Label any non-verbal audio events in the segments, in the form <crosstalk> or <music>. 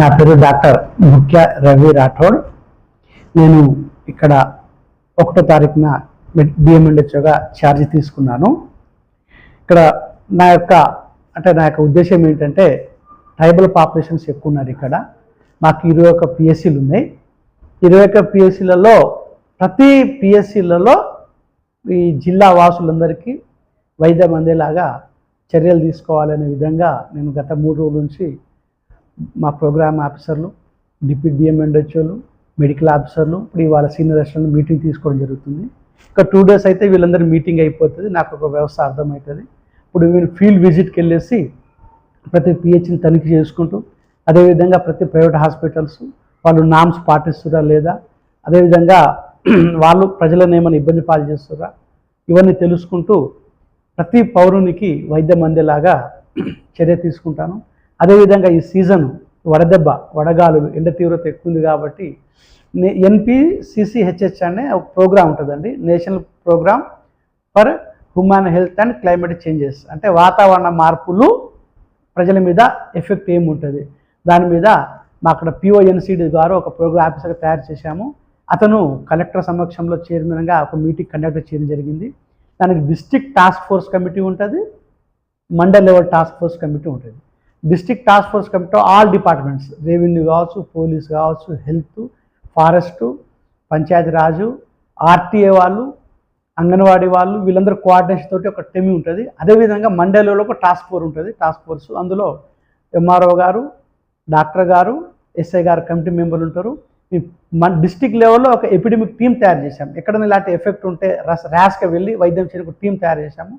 నా పేరు డాక్టర్ ముఖ్య రవి రాఠోడ్. నేను ఇక్కడ ఒకటో తారీఖున బిఎంఎండ్హెచ్ఓగా ఛార్జ్ తీసుకున్నాను. ఇక్కడ నా యొక్క అంటే నా యొక్క ఉద్దేశం ఏంటంటే ట్రైబల్ పాపులేషన్స్ ఎక్కువ ఉన్నారు ఇక్కడ. మాకు ఇరవై ఒక్క పిఎస్సీలు ఉన్నాయి. ఇరవై ఒక్క పిఎస్సీలలో ప్రతి పిఎస్సీలలో ఈ జిల్లా వాసులందరికీ వైద్యం అందేలాగా చర్యలు తీసుకోవాలనే విధంగా నేను గత మూడు రోజుల నుంచి మా ప్రోగ్రామ్ ఆఫీసర్లు డిప్యూటీ డిఎంఎండ్హెచ్ఓలు మెడికల్ ఆఫీసర్లు ఇప్పుడు ఇవాళ సీనియర్ అసిస్టెంట్ మీటింగ్ తీసుకోవడం జరుగుతుంది. ఇంకా టూ డేస్ అయితే వీళ్ళందరూ మీటింగ్ అయిపోతుంది నాకు ఒక వ్యవస్థ అర్థమవుతుంది. ఇప్పుడు నేను ఫీల్డ్ విజిట్కి వెళ్ళేసి ప్రతి పిహెచ్ని తనిఖీ చేసుకుంటూ అదేవిధంగా ప్రతి ప్రైవేట్ హాస్పిటల్స్ వాళ్ళు నామ్స్ పాటిస్తురా లేదా అదేవిధంగా <clears throat> వాళ్ళు ప్రజలను ఏమైనా ఇబ్బంది పాలు చేస్తురా ఇవన్నీ తెలుసుకుంటూ ప్రతి పౌరునికి వైద్యం అందేలాగా <clears throat> చర్య తీసుకుంటాను. అదేవిధంగా ఈ సీజన్ వడదెబ్బ వడగాలులు ఎండ తీవ్రత ఎక్కువ ఉంది కాబట్టి ఎన్పిసిసిహెచ్హెచ్ అనే ఒక ప్రోగ్రామ్ ఉంటుందండి. National program for human health and climate changes. అంటే వాతావరణ మార్పులు ప్రజల మీద ఎఫెక్ట్ ఏముంటుంది. దాని మీద మా అక్కడ పిఓఎన్సిడి గారు ఒక ప్రోగ్రామ్ ఆఫీసర్గా తయారు చేశాము. అతను కలెక్టర్ సమక్షంలో చైర్మన్గా ఒక మీటింగ్ కండక్ట్ చేయడం జరిగింది. దానికి డిస్టిక్ టాస్క్ ఫోర్స్ కమిటీ ఉంటుంది. Mandal level task force committee ఉంటుంది. District task force committee all departments revenue కావచ్చు పోలీస్ కావచ్చు health forest Panchayati Raj RTA వాళ్ళు అంగన్వాడీ వాళ్ళు వీళ్ళందరూ కోఆర్డినేషన్ తోటి ఒక టెమి ఉంటుంది. అదేవిధంగా మండలిలో ఒక టాస్క్ ఫోర్స్ ఉంటుంది. టాస్క్ ఫోర్స్ అందులో ఎంఆర్ఓ గారు డాక్టర్ గారు ఎస్ఐ గారు కమిటీ మెంబర్లు ఉంటారు. మన డిస్టిక్ లెవెల్లో ఒక ఎపిడమిక్ టీం తయారు చేశాం ఎక్కడైనా ఇలాంటి ఎఫెక్ట్ ఉంటే రస్ ర్యాష్గా వెళ్ళి వైద్యం చేయడానికి టీం తయారు చేశాము.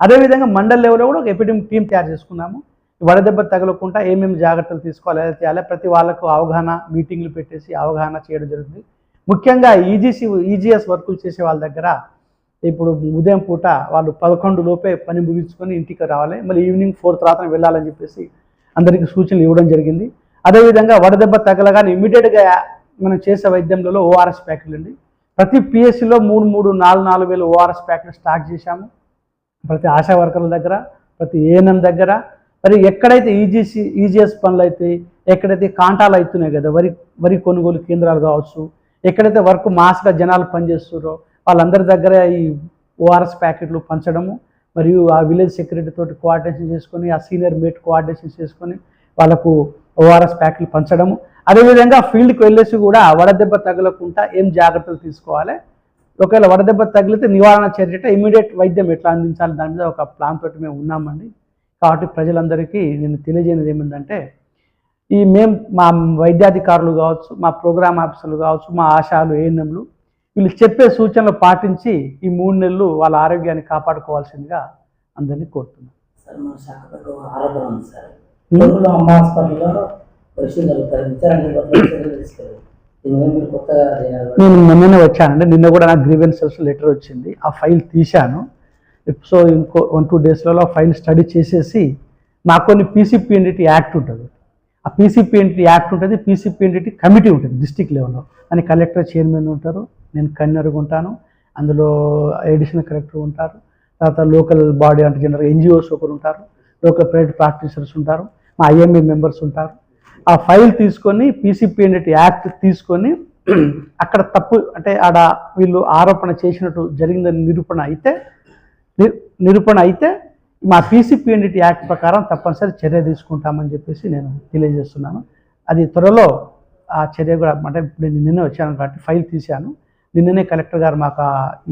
అదేవిధంగా మండల్ లెవెల్లో కూడా ఒక ఎపిడమిక్ టీం తయారు చేసుకున్నాము. వడదెబ్బ తగలకుండా ఏమేమి జాగ్రత్తలు తీసుకోవాలి ఎలా చేయాలి ప్రతి వాళ్ళకు అవగాహన మీటింగ్లు పెట్టేసి అవగాహన చేయడం జరుగుతుంది. ముఖ్యంగా ఈజీసీ ఈజీఎస్ వర్కులు చేసే వాళ్ళ దగ్గర ఇప్పుడు ఉదయం పూట వాళ్ళు పదకొండు లోపే పని ముగించుకొని ఇంటికి రావాలి. మళ్ళీ ఈవినింగ్ ఫోర్ తర్వాత వెళ్ళాలని చెప్పేసి అందరికీ సూచనలు ఇవ్వడం జరిగింది. అదేవిధంగా వడదెబ్బ తగలగానే ఇమీడియట్గా మనం చేసే వైద్యంలో ఓఆర్ఎస్ ప్యాకెట్లు అండి. ప్రతి పిఎస్సిలో మూడు మూడు నాలుగు నాలుగు వేలు ఓఆర్ఎస్ ప్యాకెట్లు స్టాక్ చేశాము. ప్రతి ఆశా వర్కర్ల దగ్గర ప్రతి ఏఎన్ఎం దగ్గర మరి ఎక్కడైతే ఈజీసీ ఈజీఎస్ పనులు అయితే ఎక్కడైతే కాంటాలు అవుతున్నాయి కదా వరి వరి కొనుగోలు కేంద్రాలు కావచ్చు ఎక్కడైతే వర్క్ మాస్గా జనాలు పనిచేస్తున్నారో వాళ్ళందరి దగ్గర ఈ ఓఆర్ఎస్ ప్యాకెట్లు పంచడము మరియు ఆ విలేజ్ సెక్రటరీ తోటి కోఆర్డినేషన్ చేసుకొని ఆ సీనియర్ మేట్ కోఆర్డినేషన్ చేసుకొని వాళ్ళకు ఓఆర్ఎస్ ప్యాకెట్లు పంచడము. అదేవిధంగా ఫీల్డ్కి వెళ్ళేసి కూడా వడదెబ్బ తగలకుండా ఏం జాగ్రత్తలు తీసుకోవాలి? ఒకవేళ వడదెబ్బ తగిలితే నివారణ చర్య ఇమీడియట్ వైద్యం ఎట్లా అందించాలి? దాని మీద ఒక ప్లాన్ తోటి మేము ఉన్నామండి. కాబట్టి ప్రజలందరికీ నేను తెలియజేయనిది ఏమిటంటే ఈ మేము మా వైద్యాధికారులు కావచ్చు మా ప్రోగ్రామ్ ఆఫీసర్లు కావచ్చు మా ఆశాలు ఏఎన్ఎంలు వీళ్ళు చెప్పే సూచనలు పాటించి ఈ మూడు నెలలు వాళ్ళ ఆరోగ్యాన్ని కాపాడుకోవాల్సిందిగా అందరినీ కోరుతున్నాను నేను నిన్ననే వచ్చానండి. నిన్న కూడా నాకు గ్రీవెన్సెస్ లెటర్ వచ్చింది. ఆ ఫైల్ తీశాను. సో ఇంకో వన్ టూ డేస్లలో ఫైల్ స్టడీ చేసేసి మాకు కొన్ని పీసీపీఎన్డిటీ యాక్ట్ ఉంటుంది. ఆ పీసీపీఎన్డిటీ యాక్ట్ ఉంటుంది. పీసీపీఎన్డిటీ కమిటీ ఉంటుంది డిస్టిక్ లెవెల్లో అని కలెక్టర్ చైర్మన్ ఉంటారు నేను కన్వీనర్గా ఉంటాను అందులో ఎడిషనల్ కలెక్టర్ ఉంటారు. తర్వాత లోకల్ బాడీ అంటే జనరల్ ఎన్జిఓస్ ఒకరు ఉంటారు లోకల్ ప్రైవేట్ ప్రాక్టీసర్స్ ఉంటారు మా ఐఎంఏ మెంబర్స్ ఉంటారు. ఆ ఫైల్ తీసుకొని పీసీపీఎన్డిటీ యాక్ట్ తీసుకొని అక్కడ తప్పు అంటే ఆడ వీళ్ళు ఆరోపణ చేసినట్టు జరిగిందని నిరూపణ అయితే నిరూపణ అయితే మా పీసీపీఎన్డిటీ యాక్ట్ ప్రకారం తప్పనిసరి చర్య తీసుకుంటామని చెప్పేసి నేను తెలియజేస్తున్నాను. అది త్వరలో ఆ చర్య కూడా అంటే ఇప్పుడు నిన్ననే నిన్నే వచ్చాను కాబట్టి ఫైల్ తీశాను. నిన్ననే కలెక్టర్ గారు మాకు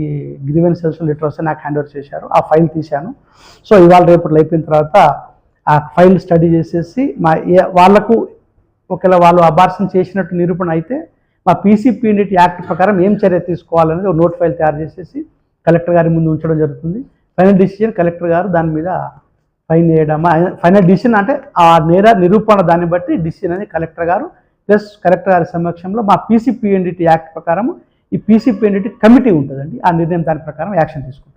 ఈ గ్రీవెన్స్ లెటర్ వస్తే నాకు హ్యాండ్ ఓవర్ చేశారు. ఆ ఫైల్ తీశాను. సో ఇవాళ రేపు అయిపోయిన తర్వాత ఆ ఫైల్ స్టడీ చేసేసి మా ఏ- వాళ్ళకు ఒకవేళ వాళ్ళు అబార్షన్ చేసినట్టు నిరూపణ అయితే మా పీసీపీఎన్డిటీ యాక్ట్ ప్రకారం ఏం చర్య తీసుకోవాలనేది ఒక నోట్ ఫైల్ తయారు చేసేసి కలెక్టర్ గారి ముందు ఉంచడం జరుగుతుంది. ఫైనల్ డిసిజన్ కలెక్టర్ గారు దాని మీద ఫైన్ వేయడమా ఫైనల్ డిసిజన్ అంటే ఆ నేర నిరూపణ దాన్ని బట్టి డిసిజన్ అనేది కలెక్టర్ గారు ప్లస్ కలెక్టర్ గారి సమక్షంలో మా పీసీపీఎన్డిటీ యాక్ట్ ప్రకారం ఈ పీసీపీఎన్డిటీ కమిటీ ఉంటుందండి. ఆ నిర్ణయం దాని ప్రకారం యాక్షన్ తీసుకుంటాం.